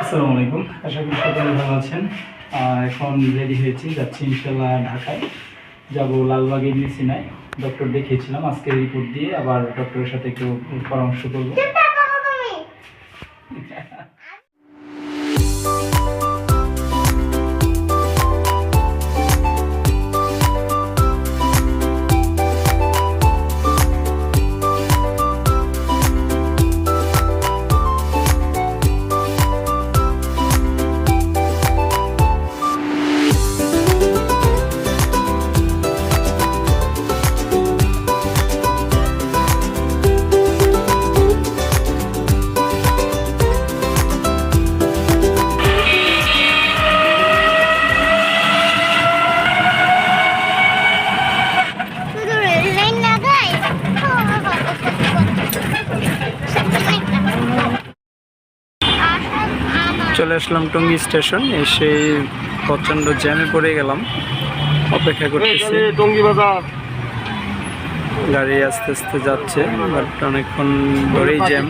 আসসালামু আলাইকুম। আশা করি সকলে ভালো আছেন। এখন রেডি হয়েছি, যাচ্ছি ইনশাল্লাহ ঢাকায়। যাব লালবাগে মেসিনায় ডক্টর দেখিয়েছিলাম আজকে রিপোর্ট দিয়ে আবার ডক্টরের সাথে একটু পরামর্শ করব। চলে আসলাম টঙ্গী স্টেশন, এসে প্রচণ্ড জ্যামে পড়ে গেলাম। অপেক্ষা করতেছি। টঙ্গি বাজার গাড়ি আস্তে আস্তে যাচ্ছে বাট অনেকক্ষণ ধরেই জ্যাম।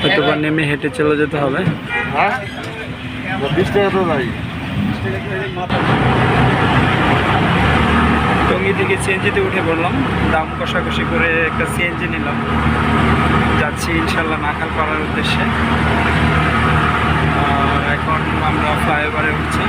হয়তো বা নেমে হেঁটে চলে যেতে হবে। হ্যাঁ? টঙ্গি থেকে সিএনজিতে উঠে পড়লাম। দাম কষাকষি করে একটা সিএনজি নিলাম। যাচ্ছি ইনশাল্লাহ নাকাল করার উদ্দেশ্যে আর এখন আমরা ফ্লাইওভারে উঠছি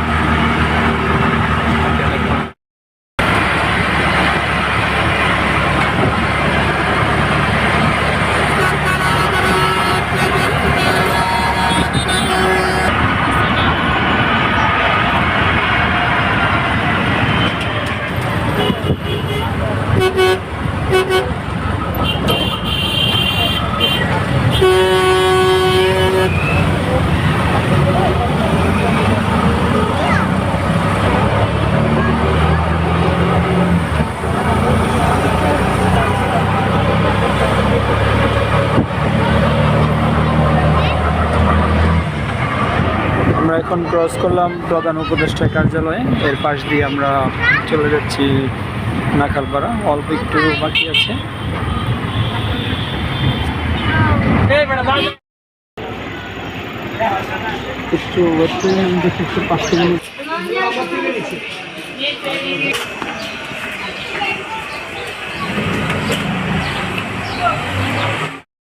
আমরা এখন ক্রস করলাম প্রধান উপদেষ্টা কার্যালয়ে। এর পাশ দিয়ে আমরা চলে যাচ্ছি নাখালপাড়া। অল্প একটু বাকি আছে। একটু একটু পাঁচ